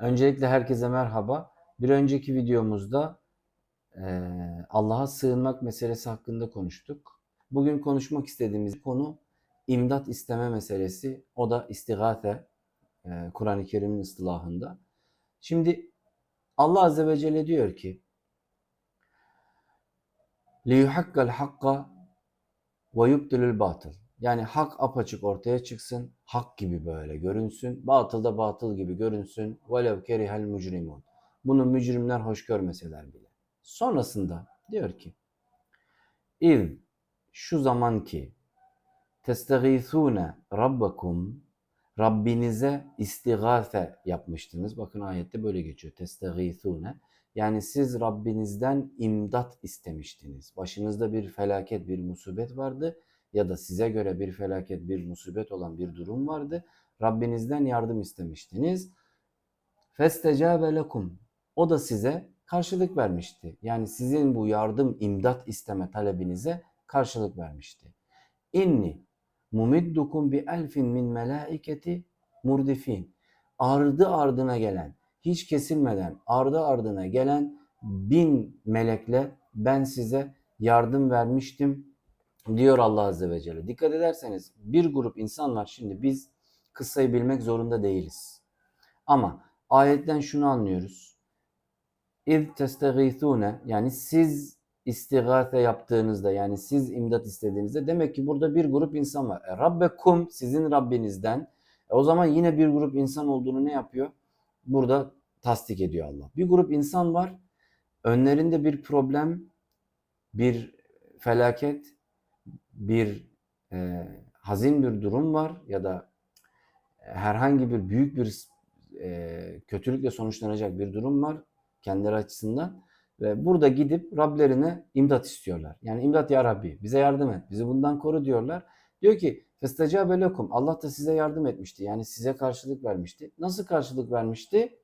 Öncelikle herkese merhaba. Bir önceki videomuzda eee, Allah'a sığınmak meselesi hakkında konuştuk. Bugün konuşmak istediğimiz konu imdat isteme meselesi. O da istigate, eee, Kur'an-ı Kerim'in ıstılahında. Şimdi Allah Azze ve Celle diyor ki لِيُحَقَّ الْحَقَّ وَيُبْدِلُ الْبَاطِلِ yani hak apaçık ortaya çıksın, hak gibi böyle görünsün, batıl da batıl gibi görünsün. Velev kerihel mücrimun. Bunu mücrimler hoş görmeseler bile. Sonrasında diyor ki, İv şu zaman ki testeğithune rabbakum Rabbinize istigafe yapmıştınız. Bakın ayette böyle geçiyor. Testeğithune. Yani siz Rabbinizden imdat istemiştiniz. Başınızda bir felaket, bir musibet vardı ya da size göre bir felaket, bir musibet olan bir durum vardı. Rabbinizden yardım istemiştiniz. Festecabe lekum. O da size karşılık vermişti. Yani sizin bu yardım, imdat isteme talebinize karşılık vermişti. İnni mumiddukum bi elfin min melaiketi murdifin. Ardı ardına gelen, hiç kesilmeden ardı ardına gelen bin melekle ben size yardım vermiştim diyor Allah Azze ve Celle. Dikkat ederseniz bir grup insan var şimdi biz kıssayı bilmek zorunda değiliz. Ama ayetten şunu anlıyoruz. İz testegîthûne yani siz istigâse yaptığınızda yani siz imdat istediğinizde demek ki burada bir grup insan var. E, Rabbekum sizin Rabbinizden. E, o zaman yine bir grup insan olduğunu ne yapıyor? Burada tasdik ediyor Allah. Bir grup insan var. Önlerinde bir problem, bir felaket, bir e, hazin bir durum var ya da herhangi bir büyük bir e, kötülükle sonuçlanacak bir durum var kendileri açısından. Ve burada gidip Rablerine imdat istiyorlar. Yani imdat ya Rabbi bize yardım et, bizi bundan koru diyorlar. Diyor ki Festecabe lekum Allah da size yardım etmişti. Yani size karşılık vermişti. Nasıl karşılık vermişti?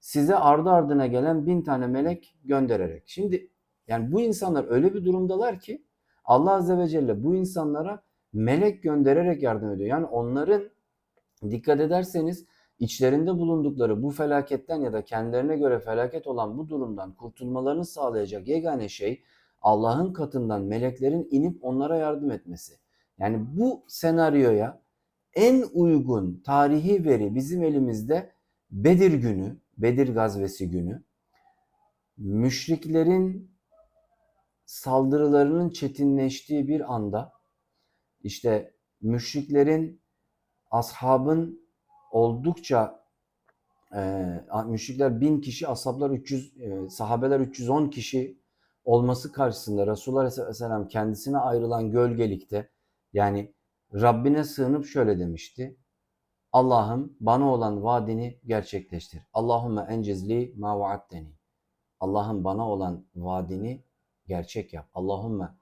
Size ardı ardına gelen bin tane melek göndererek. Şimdi yani bu insanlar öyle bir durumdalar ki Allah Azze ve Celle bu insanlara melek göndererek yardım ediyor. Yani onların dikkat ederseniz içlerinde bulundukları bu felaketten ya da kendilerine göre felaket olan bu durumdan kurtulmalarını sağlayacak yegane şey Allah'ın katından meleklerin inip onlara yardım etmesi. Yani bu senaryoya en uygun tarihi veri bizim elimizde Bedir günü, Bedir gazvesi günü. Müşriklerin saldırılarının çetinleştiği bir anda işte müşriklerin ashabın oldukça e, müşrikler bin kişi, ashablar 300, e, sahabeler 310 kişi olması karşısında Resulullah Aleyhisselam kendisine ayrılan gölgelikte yani Rabbine sığınıp şöyle demişti. Allah'ım bana olan vaadini gerçekleştir. Allahümme encizli ma vaatteni. Allah'ım bana olan vaadini gerçek yap. Allahümme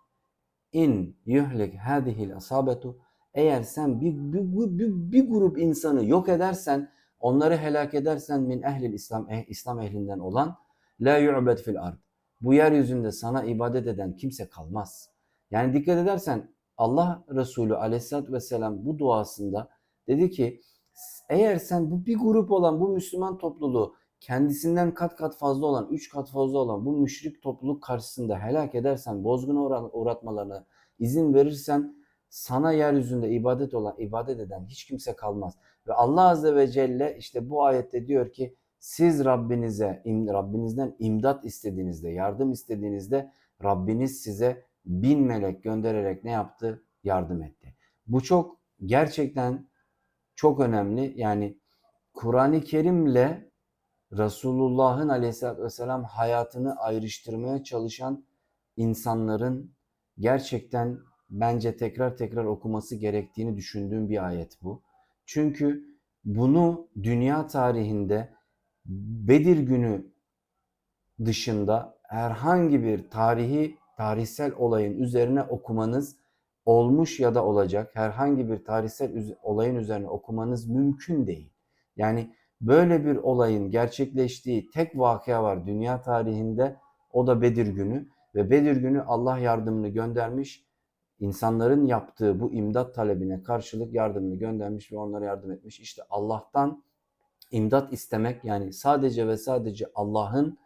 in yuhlik hadihil asabetu eğer sen bir, bir, bir, bir grup insanı yok edersen, onları helak edersen min ehlil İslam, eh, İslam ehlinden olan la yu'bed fil ard. Bu yeryüzünde sana ibadet eden kimse kalmaz. Yani dikkat edersen Allah Resulü aleyhissalatü vesselam bu duasında dedi ki eğer sen bu bir grup olan bu Müslüman topluluğu kendisinden kat kat fazla olan, üç kat fazla olan bu müşrik topluluk karşısında helak edersen, bozguna uğratmalarına izin verirsen sana yeryüzünde ibadet olan, ibadet eden hiç kimse kalmaz. Ve Allah Azze ve Celle işte bu ayette diyor ki siz Rabbinize, Rabbinizden imdat istediğinizde, yardım istediğinizde Rabbiniz size bin melek göndererek ne yaptı? Yardım etti. Bu çok gerçekten çok önemli. Yani Kur'an-ı Kerim'le Resulullah'ın aleyhissalatü vesselam hayatını ayrıştırmaya çalışan insanların gerçekten bence tekrar tekrar okuması gerektiğini düşündüğüm bir ayet bu. Çünkü bunu dünya tarihinde Bedir günü dışında herhangi bir tarihi tarihsel olayın üzerine okumanız olmuş ya da olacak herhangi bir tarihsel olayın üzerine okumanız mümkün değil. Yani böyle bir olayın gerçekleştiği tek vakıa var dünya tarihinde o da Bedir günü ve Bedir günü Allah yardımını göndermiş insanların yaptığı bu imdat talebine karşılık yardımını göndermiş ve onlara yardım etmiş. İşte Allah'tan imdat istemek yani sadece ve sadece Allah'ın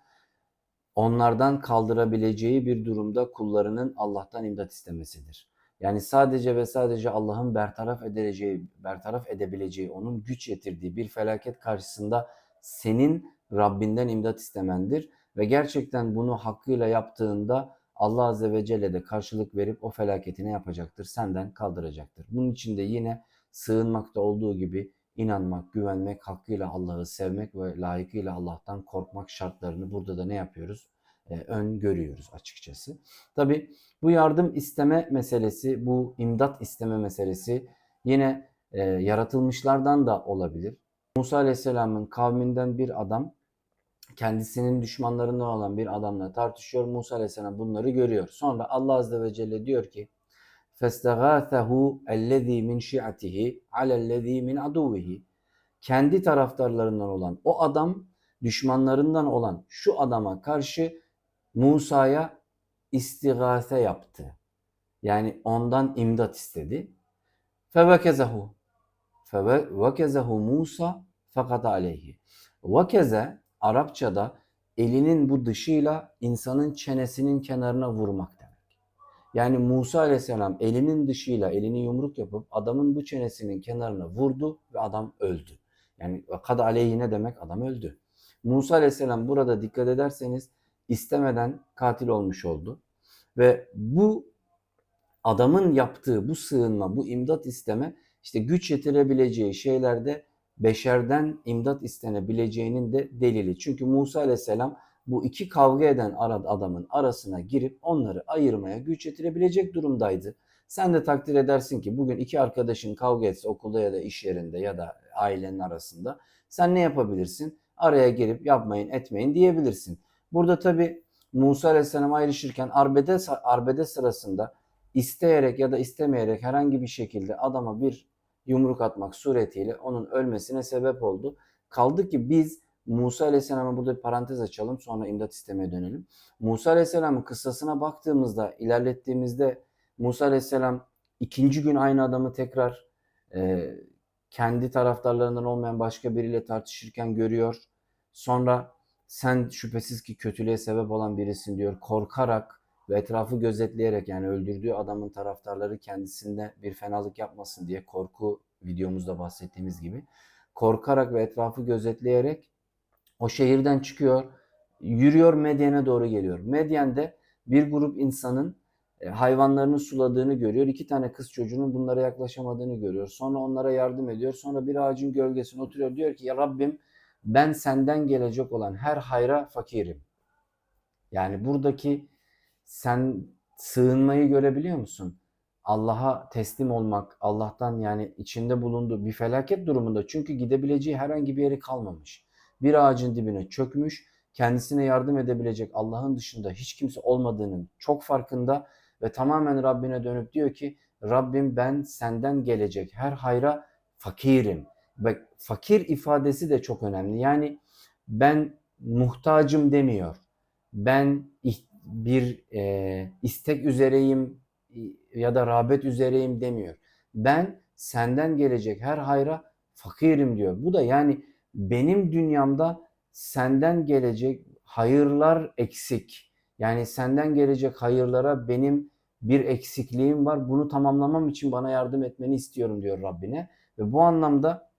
onlardan kaldırabileceği bir durumda kullarının Allah'tan imdat istemesidir. Yani sadece ve sadece Allah'ın bertaraf edeceği, bertaraf edebileceği, onun güç yetirdiği bir felaket karşısında senin Rabbinden imdat istemendir ve gerçekten bunu hakkıyla yaptığında Allah Azze ve Celle de karşılık verip o felaketi ne yapacaktır? Senden kaldıracaktır. Bunun için de yine sığınmakta olduğu gibi inanmak, güvenmek, hakkıyla Allah'ı sevmek ve layıkıyla Allah'tan korkmak şartlarını burada da ne yapıyoruz? Ee, ön görüyoruz açıkçası. Tabi bu yardım isteme meselesi, bu imdat isteme meselesi yine e, yaratılmışlardan da olabilir. Musa Aleyhisselam'ın kavminden bir adam kendisinin düşmanlarından olan bir adamla tartışıyor. Musa Aleyhisselam bunları görüyor. Sonra Allah Azze ve Celle diyor ki فَاسْتَغَاثَهُ اَلَّذ۪ي مِنْ شِعَتِهِ عَلَى الَّذ۪ي مِنْ عَدُوِهِ Kendi taraftarlarından olan o adam, düşmanlarından olan şu adama karşı Musa'ya istigase yaptı. Yani ondan imdat istedi. Fevekezehu. Fevekezehu Musa fakat aleyhi. Vekeze Arapçada elinin bu dışıyla insanın çenesinin kenarına vurmak demek. Yani Musa aleyhisselam elinin dışıyla elini yumruk yapıp adamın bu çenesinin kenarına vurdu ve adam öldü. Yani kad aleyhi ne demek? Adam öldü. Musa aleyhisselam burada dikkat ederseniz istemeden katil olmuş oldu. Ve bu adamın yaptığı bu sığınma, bu imdat isteme işte güç yetirebileceği şeylerde beşerden imdat istenebileceğinin de delili. Çünkü Musa aleyhisselam bu iki kavga eden adamın arasına girip onları ayırmaya güç yetirebilecek durumdaydı. Sen de takdir edersin ki bugün iki arkadaşın kavga etse okulda ya da iş yerinde ya da ailenin arasında sen ne yapabilirsin? Araya girip yapmayın etmeyin diyebilirsin. Burada tabi Musa Aleyhisselam ayrışırken arbede, arbede sırasında isteyerek ya da istemeyerek herhangi bir şekilde adama bir yumruk atmak suretiyle onun ölmesine sebep oldu. Kaldı ki biz Musa Aleyhisselam'a burada bir parantez açalım sonra imdat istemeye dönelim. Musa Aleyhisselam'ın kıssasına baktığımızda, ilerlettiğimizde Musa Aleyhisselam ikinci gün aynı adamı tekrar e, kendi taraftarlarından olmayan başka biriyle tartışırken görüyor. Sonra sen şüphesiz ki kötülüğe sebep olan birisin diyor. Korkarak ve etrafı gözetleyerek yani öldürdüğü adamın taraftarları kendisinde bir fenalık yapmasın diye korku videomuzda bahsettiğimiz gibi korkarak ve etrafı gözetleyerek o şehirden çıkıyor, yürüyor Medyen'e doğru geliyor. Medyen'de bir grup insanın e, hayvanlarını suladığını görüyor. İki tane kız çocuğunun bunlara yaklaşamadığını görüyor. Sonra onlara yardım ediyor. Sonra bir ağacın gölgesine oturuyor. Diyor ki ya Rabbim ben senden gelecek olan her hayra fakirim. Yani buradaki sen sığınmayı görebiliyor musun? Allah'a teslim olmak, Allah'tan yani içinde bulunduğu bir felaket durumunda çünkü gidebileceği herhangi bir yeri kalmamış. Bir ağacın dibine çökmüş, kendisine yardım edebilecek Allah'ın dışında hiç kimse olmadığının çok farkında ve tamamen Rabbine dönüp diyor ki Rabbim ben senden gelecek her hayra fakirim. Ve fakir ifadesi de çok önemli. Yani ben muhtacım demiyor. Ben bir e, istek üzereyim ya da rağbet üzereyim demiyor. Ben senden gelecek her hayra fakirim diyor. Bu da yani benim dünyamda senden gelecek hayırlar eksik. Yani senden gelecek hayırlara benim bir eksikliğim var. Bunu tamamlamam için bana yardım etmeni istiyorum diyor Rabbine. Ve bu anlamda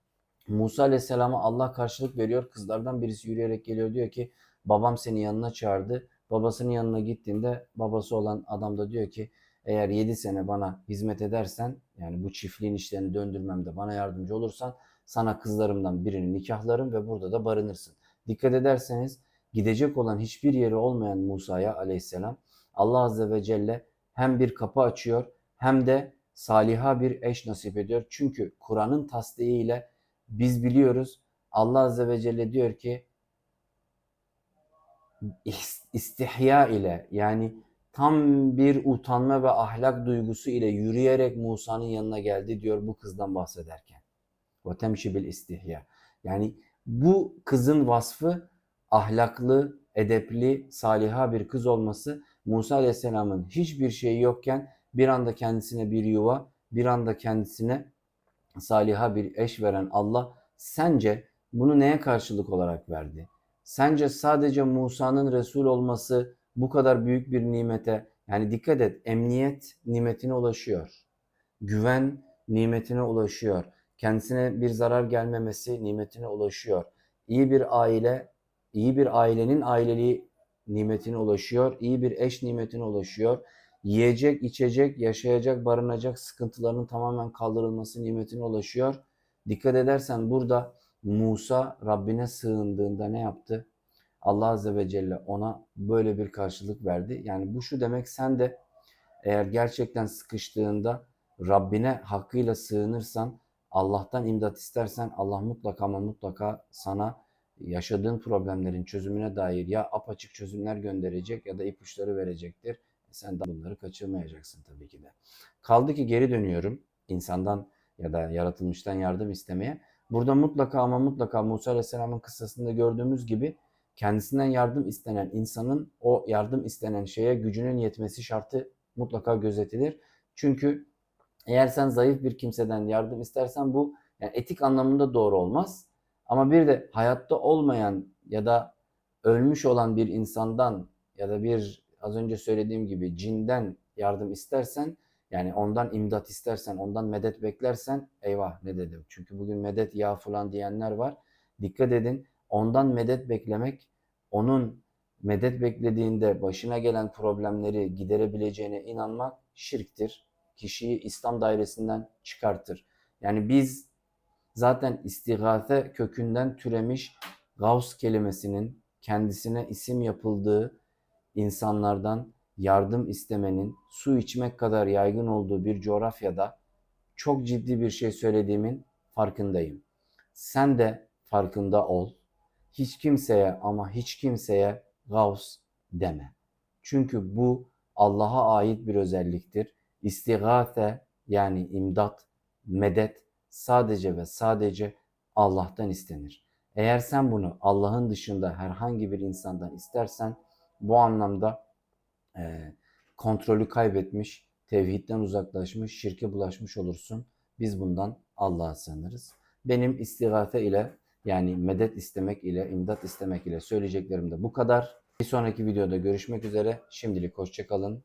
Musa Aleyhisselam'a Allah karşılık veriyor. Kızlardan birisi yürüyerek geliyor diyor ki babam seni yanına çağırdı. Babasının yanına gittiğinde babası olan adam da diyor ki eğer 7 sene bana hizmet edersen yani bu çiftliğin işlerini döndürmemde bana yardımcı olursan sana kızlarımdan birini nikahlarım ve burada da barınırsın. Dikkat ederseniz gidecek olan hiçbir yeri olmayan Musa'ya aleyhisselam Allah Azze ve Celle hem bir kapı açıyor hem de saliha bir eş nasip ediyor. Çünkü Kur'an'ın tasdiğiyle biz biliyoruz Allah Azze ve Celle diyor ki istihya ile yani tam bir utanma ve ahlak duygusu ile yürüyerek Musa'nın yanına geldi diyor bu kızdan bahsederken. Ve temşi bil istihya. Yani bu kızın vasfı ahlaklı, edepli, saliha bir kız olması Musa Aleyhisselam'ın hiçbir şeyi yokken bir anda kendisine bir yuva, bir anda kendisine saliha bir eş veren Allah sence bunu neye karşılık olarak verdi? Sence sadece Musa'nın Resul olması bu kadar büyük bir nimete, yani dikkat et, emniyet nimetine ulaşıyor. Güven nimetine ulaşıyor. Kendisine bir zarar gelmemesi nimetine ulaşıyor. İyi bir aile, iyi bir ailenin aileliği nimetine ulaşıyor. İyi bir eş nimetine ulaşıyor. Yiyecek, içecek, yaşayacak, barınacak sıkıntılarının tamamen kaldırılması nimetine ulaşıyor. Dikkat edersen burada Musa Rabbine sığındığında ne yaptı? Allah Azze ve Celle ona böyle bir karşılık verdi. Yani bu şu demek sen de eğer gerçekten sıkıştığında Rabbine hakkıyla sığınırsan, Allah'tan imdat istersen Allah mutlaka ama mutlaka sana yaşadığın problemlerin çözümüne dair ya apaçık çözümler gönderecek ya da ipuçları verecektir. Sen de bunları kaçırmayacaksın tabii ki de. Kaldı ki geri dönüyorum insandan ya da yaratılmıştan yardım istemeye. Burada mutlaka ama mutlaka Musa Aleyhisselam'ın kıssasında gördüğümüz gibi kendisinden yardım istenen insanın o yardım istenen şeye gücünün yetmesi şartı mutlaka gözetilir. Çünkü eğer sen zayıf bir kimseden yardım istersen bu yani etik anlamında doğru olmaz. Ama bir de hayatta olmayan ya da ölmüş olan bir insandan ya da bir az önce söylediğim gibi cinden yardım istersen yani ondan imdat istersen, ondan medet beklersen eyvah ne dedim. Çünkü bugün medet ya falan diyenler var. Dikkat edin ondan medet beklemek onun medet beklediğinde başına gelen problemleri giderebileceğine inanmak şirktir. Kişiyi İslam dairesinden çıkartır. Yani biz zaten istigate kökünden türemiş Gavs kelimesinin kendisine isim yapıldığı insanlardan yardım istemenin su içmek kadar yaygın olduğu bir coğrafyada çok ciddi bir şey söylediğimin farkındayım. Sen de farkında ol. Hiç kimseye ama hiç kimseye Gavs deme. Çünkü bu Allah'a ait bir özelliktir. İstigate yani imdat, medet sadece ve sadece Allah'tan istenir. Eğer sen bunu Allah'ın dışında herhangi bir insandan istersen bu anlamda e, kontrolü kaybetmiş, tevhidden uzaklaşmış, şirke bulaşmış olursun. Biz bundan Allah'a sığınırız. Benim istigate ile yani medet istemek ile, imdat istemek ile söyleyeceklerim de bu kadar. Bir sonraki videoda görüşmek üzere. Şimdilik hoşçakalın.